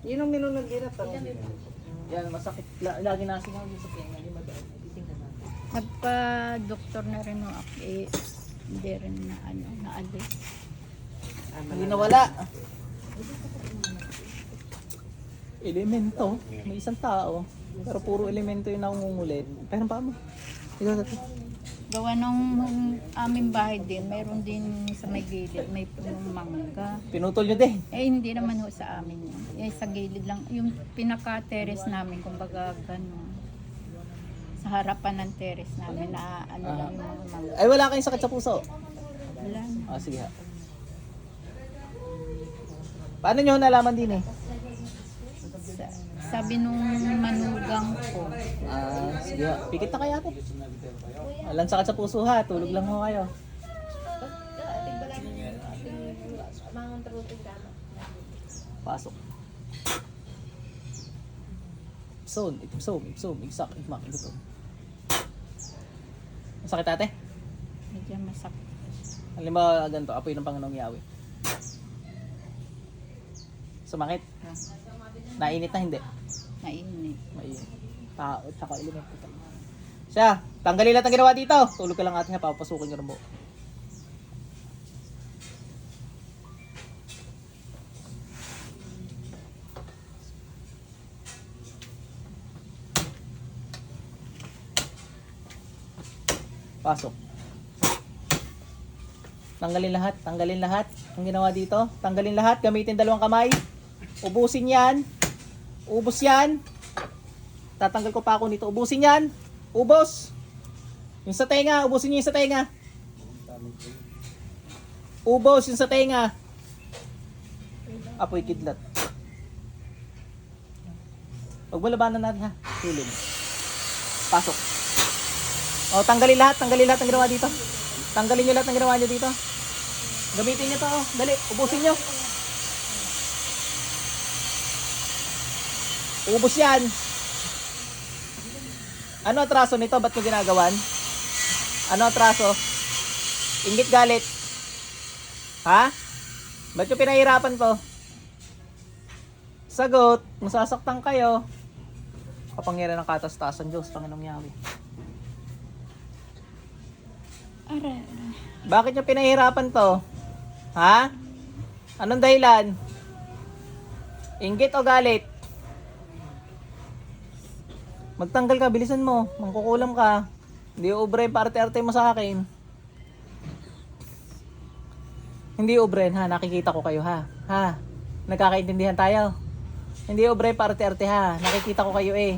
Yun ang minunod din at Yan, masakit. La, lagi nasingaw yung sa tenga. Hindi madaan. Titingnan natin. Nagpa-doktor na rin ako. Eh, hindi rin na ano, naalis. Hindi nawala. Elemento. May isang tao. Pero puro elemento yung nangungulit. Pero pa mo. Ikaw na Gawa nung aming bahay din, mayroon din sa may gilid, may punong mangga. Pinutol nyo din. Eh, hindi naman ho sa amin yun. Eh, sa gilid lang. Yung pinaka-terrace namin, kumbaga gano'n. Sa harapan ng terrace namin na ano lang yung mga mangga. Ay, wala kayong sakit sa puso. Wala na. Ah, sige ha. Paano nyo nalaman din eh? Sa- sabi nung manugang ko, Ah, sige. Pikit na kaya ate. Walang sakit sa puso ha. Tulog lang ho kayo. Pasok. Ipson, ipsom, ipsom, igsak, igmak, igutom. Masakit ate? medyo masakit. Halimbawa ganito, apoy ng Panginoong Yahweh. Sumakit? Nainit na hindi? Nainit. Mainit. Tao, tsaka elemento pa. Siya, tanggalin lahat ang ginawa dito. Tulog ka lang ate ha, papasukin ng buo. Pasok. Tanggalin lahat, tanggalin lahat. Ang ginawa dito, tanggalin lahat, gamitin dalawang kamay. Ubusin yan. Ubus yan. Tatanggal ko pa ako nito. Ubusin yan. Ubos. Yung sa tenga, ubusin niyo yung sa tenga. Ubos yung sa tenga. Apoy kidlat. Huwag mo labanan natin ha. Tulog. Pasok. O, tanggalin lahat. Tanggalin lahat ang ginawa dito. Tanggalin nyo lahat ng ginawa nyo dito. Gamitin nyo to. oh. Dali, ubusin nyo. Ubus yan. Ano atraso nito? Ba't nyo ginagawan? Ano atraso? Ingit galit. Ha? Ba't nyo pinahirapan to? Sagot, masasaktan kayo. Kapangyarihan ng katastasan Diyos, Panginoong Yahweh. Aray. Bakit nyo pinahirapan to? Ha? Anong dahilan? Inggit o galit? Magtanggal ka, bilisan mo. Mangkukulam ka. Hindi ubre parte-arte mo sa akin. Hindi ubren ha, nakikita ko kayo ha. Ha? Nagkakaintindihan tayo. Hindi ubre parte-arte ha, nakikita ko kayo eh.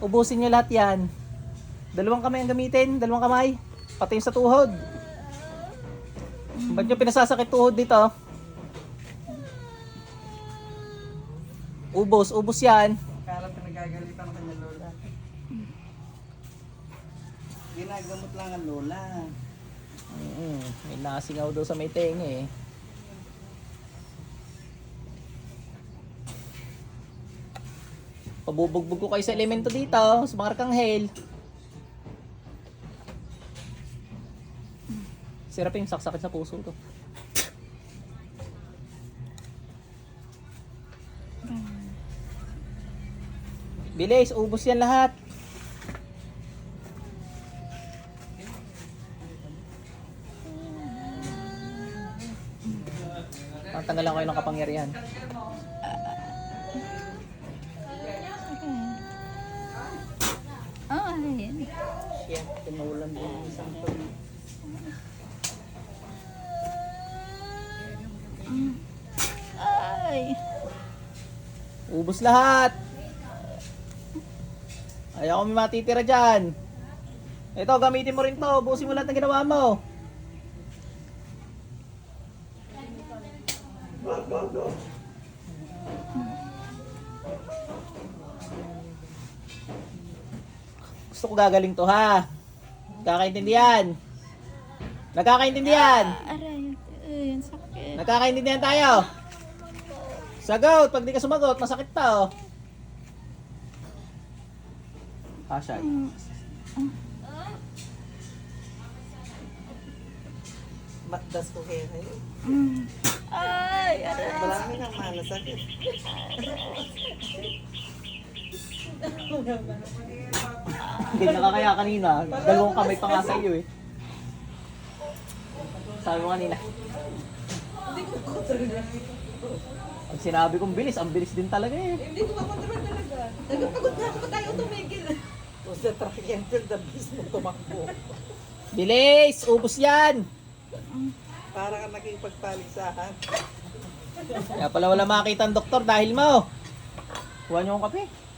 Ubusin nyo lahat yan. Dalawang kamay ang gamitin, dalawang kamay. Pati sa tuhod. Ba't nyo pinasasakit tuhod dito? Ubos, ubos yan. Ginagamot lang ang lola. Mm, may nasingaw daw sa may tenga eh. Pabubugbog ko kayo sa elemento dito, sa mga arkanghel. Sirap yung saksakit sa puso to. Bilis, ubos yan lahat. Siya, tinulan din ng isang tuloy. ay. Ubus lahat. Ayaw may matitira dyan. Ito, gamitin mo rin to. Ubusin mo lahat ng ginawa mo. Gusto ko gagaling to ha. Nagkakaintindihan. Nagkakaintindihan. Aray, ay, ang sakit. Nagkakaintindihan tayo. Sagot, pag di ka sumagot, masakit pa oh. Hashay. But that's to hair. Mm. Ay, aray. Marami nang malasakit. Ganyan ka kaya kanina. Dalawang kamay pa nga sa iyo eh. Sabi mo kanina. Pag sinabi kong bilis, ang bilis din talaga eh. Hindi ko makontrol talaga. Nagpagod na ako pa tayo tumigil. Kung sa track and field, the best mo tumakbo. Bilis! Ubus yan! Para ka naging pagpaligsahan. Kaya pala wala makita ang doktor dahil mo. Kuha niyo akong kape.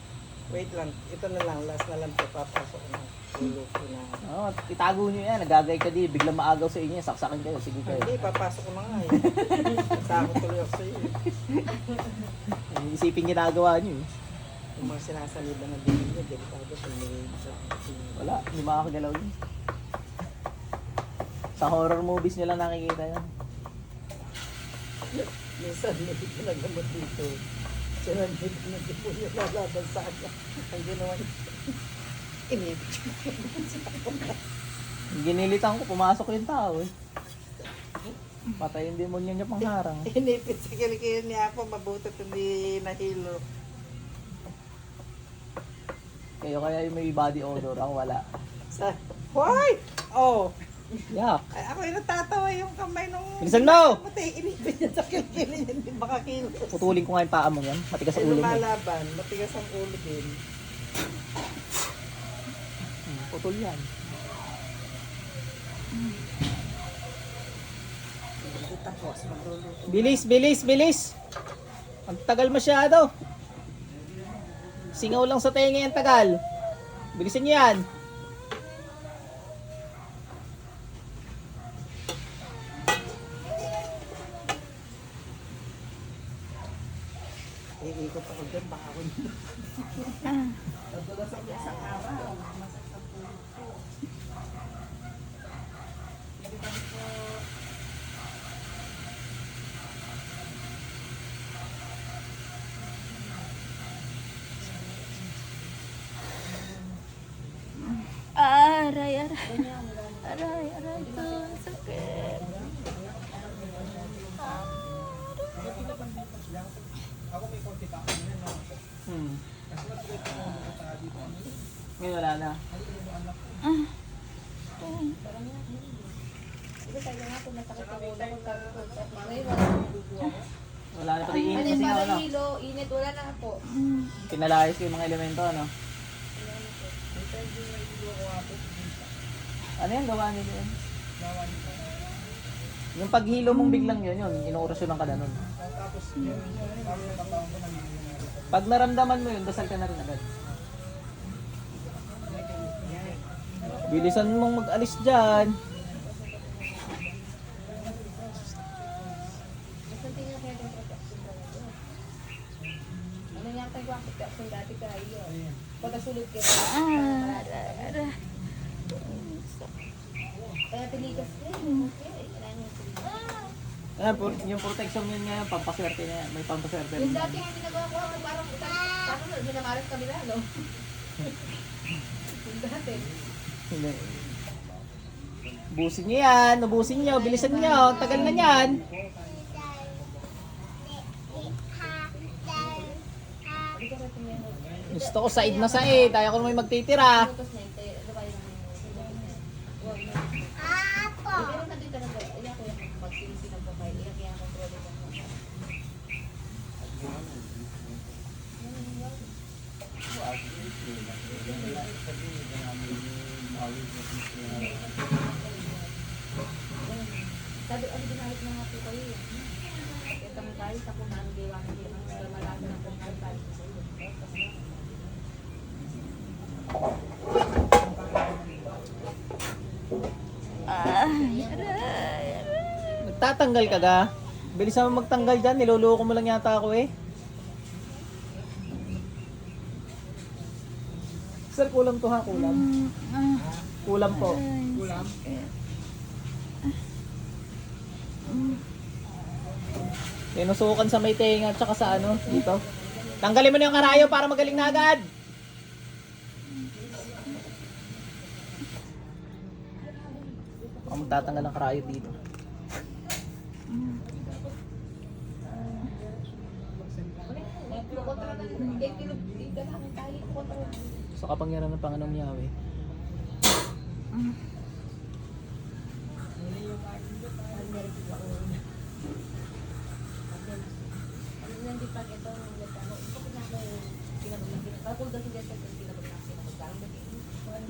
Wait lang, ito na lang, last na lang ito, papasok na. Ko na. Oo, itago niyo yan. Nagagay ka di. Biglang maagaw sa inyo. Saksakin kayo. Sige kayo. Hindi, papasok ko na nga eh. Takot tuloy ako sa iyo. Isipin ginagawa niyo eh. Yung mga sinasaliban na din niya, delikado sa may Wala. Hindi makakagalaw yun. Sa horror movies nyo lang nakikita yan. Minsan, may pinagamot dito. Siya na dito na di po niya lalaban sa kanya. Ang ginawa niya. Inipit. Ginilitan ko, pumasok yung tao eh. Patay yung demonyo niya pangharang. Inipit sa kilikili niya ako, mabuti at hindi nahilo. Kayo kaya yung may body odor. Ako wala. Sa, Hoy! Oh! Yak. Ay, ako yung natatawa yung kamay nung... Bilisan mo! Matay, inipit niya sa kilikili niya, hindi makakilos. Putulin ko nga yung paa mo yan. Matigas Ay, ulo mo. lumalaban, matigas ang ulo din. Hmm, Putol yan. Tapos, magluluto. Bilis, bilis, bilis! Ang tagal masyado. Singaw lang sa tenga yung tagal. Bilisan niyo yan. Aray, aray. Aray, Hmm. Ngayon wala na. Wala na pati init kasi nga ano. Hilo, init, wala na po. Pinalayas ko yung mga elemento ano. Ano yan gawa nila yun? Yung paghilo mong biglang yun, yun, inuurasyonan ka na nun. Pag naramdaman mo yun, dasal ka na rin agad. Bilisan mong mag-alis dyan. Ano niya tayo wakit ka kung dati ka iyo. Pagkasulod ka. Aray, aray. Kaya tiligas ka eh. Okay, kailangan yung tiligas. Ah, pu- yung protection yun nga, pampaswerte na yan. May pampaswerte. Yung dati nga ginagawa ko, parang parang minamalas kami na, no? Yung dati. Hindi. Ubusin nyo yan, ubusin nyo, bilisan nyo, tagal na yan. Gusto ko said na said, ayaw ko naman magtitira. Tapos na yung tayo, ano ba yung Huwag na. Pero na din talaga, iyak ko yung magsilisi ng babae, iyak yung kontrol ng babae. Sabi, ano ginahit na nga po kayo eh. Kaya kami kahit ako na ang gawa ng gawa ng malaki ng pagkakas sa iyo. Ay, aray, aray. Nagtatanggal ka ga? Bilisan mo magtanggal dyan, niloloko mo lang yata ako eh. Sir, kulam to ha, kulam. Ah, Kulam po. Kulam? Tinusukan sa may tenga at saka sa ano, dito. Tanggalin mo na yung karayo para magaling na agad. Ako magtatanggal ng karayo dito. Kukontra ka nila. Eh, ka namin tayo. Kukontra. Sa kapangyarihan ng Panginoong Yahweh. Pinamagigit?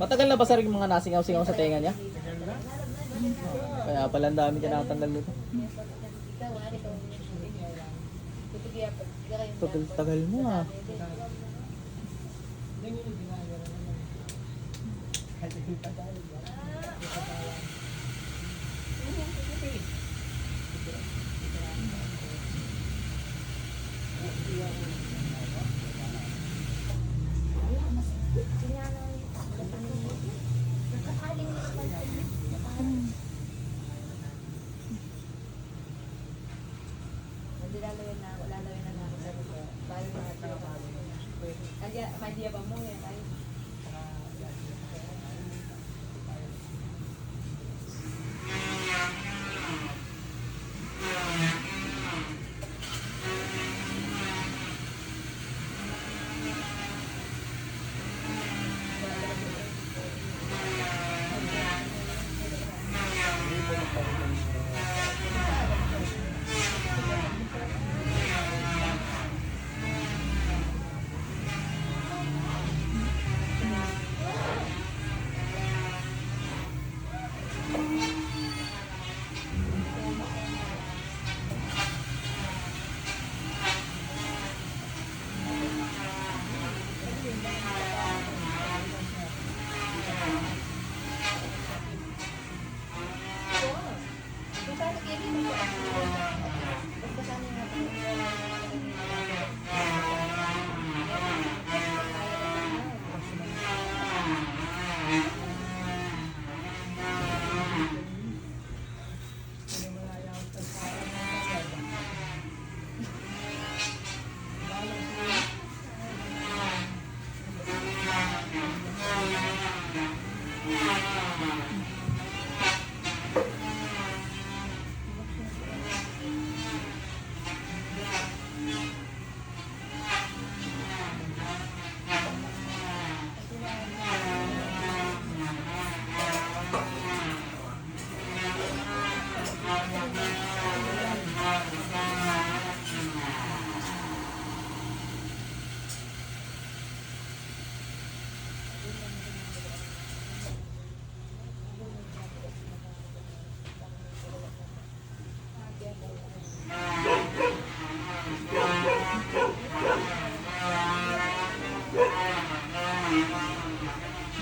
Matagal na ba rin mga nasingaw-singaw sa tenga niya? Kaya pala ang dami niya nakatanggal nito. Ikaw, ano ito? Tutugiya pa. Tagal, tagal mo ah. Lalawin na, lalawin na namin sa lupa. Bayo na ito. Kaya, may diya ba mo yan? Ay,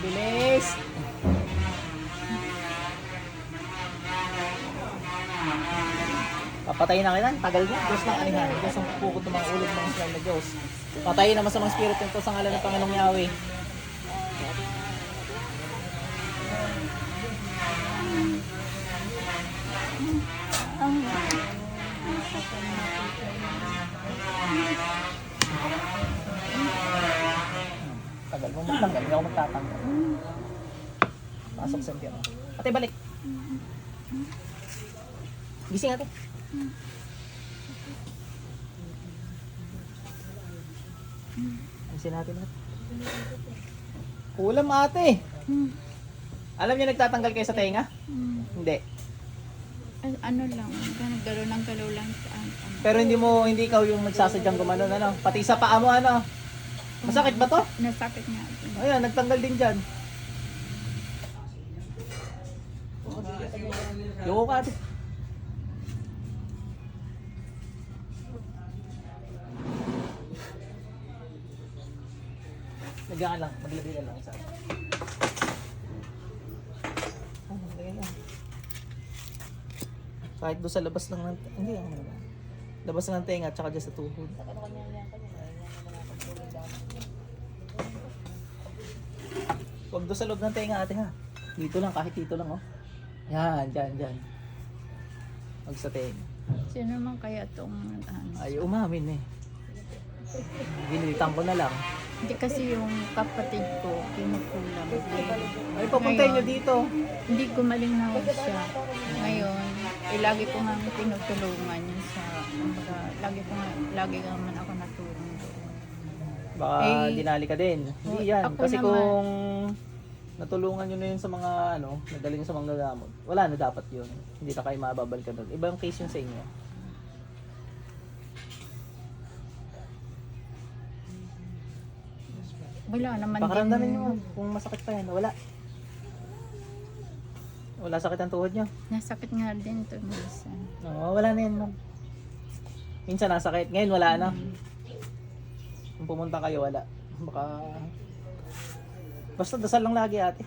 Bilis! Papatayin na kita. Tagal niya. Diyos ng anihan. Diyos ang pupukot ng mga ulo ng mga Israel na Diyos. Patayin na masamang spirito ito sa ngalan ng Panginoong Yahweh. Tagal mo magtanggal. Hindi ako magtatanggal. Pasok sa impyerno. Ate, balik. Gising ate. Alisin natin lahat. Ulam ate. Alam niyo nagtatanggal kayo sa tenga? Hindi. Ay, ano lang, galaw ng galaw lang sa ano. Pero hindi mo, hindi ikaw yung nagsasadyang gumanon, ano? Pati sa paa mo, ano? Masakit ba to? Nasakit nga. Ayan, nagtanggal din dyan. Yoko ka ate. Lagyan lang, maglagay ka lang isa. Oh, maglagay lang. Kahit doon sa labas lang ng... Hindi ako naman. Labas lang ng tenga at saka dyan sa tuhod. Ano kanya yan kanya? Yan naman ako tulong dami. Huwag doon sa loob ng tenga ate ha. Dito lang, kahit dito lang oh. Yan, dyan, dyan. Huwag sa tenga. Sino man kaya itong ano? Ay, umamin eh. Ginilitan ko na lang. Hindi kasi yung kapatid ko, kinukulam. Ay, papuntayin nyo dito. Hindi gumaling na ako siya. Ngayon, eh, lagi ko nga tinutulungan yun sa, kumbaga, lagi ko nga, lagi naman ako natulong doon. Baka Eh, dinali ka din. Hindi yan. ako Kasi naman. kung natulungan nyo na yun sa mga ano, nagaling sa mga gamot, wala na dapat yun. Hindi na kayo mababal ka doon. Ibang case yun sa inyo. Wala naman Pakaramdamin nyo kung masakit pa yan. Wala. Wala sakit ang tuhod nyo. Nasakit nga din to minsan. Oo, wala na yan, ma'am. Minsan nasakit. Ngayon wala na. Kung pumunta kayo, wala. Baka... Basta dasal lang lagi ate.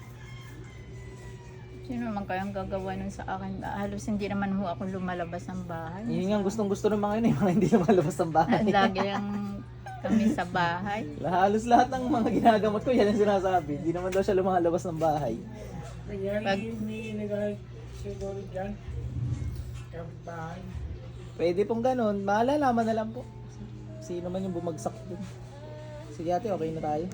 Sino naman kayang gagawa nun sa akin? Halos hindi naman ho ako lumalabas ng bahay. Yun nga gustong gusto ng mga yun eh, mga hindi lumalabas ng bahay. Lagi lang kami sa bahay. Halos lahat ng mga ginagamot ko, yan ang sinasabi. Hindi naman daw siya lumalabas ng bahay. Pag, Pwede pong ganun. Malalaman na lang po. Sino man yung bumagsak dun. Sige ate, okay na tayo.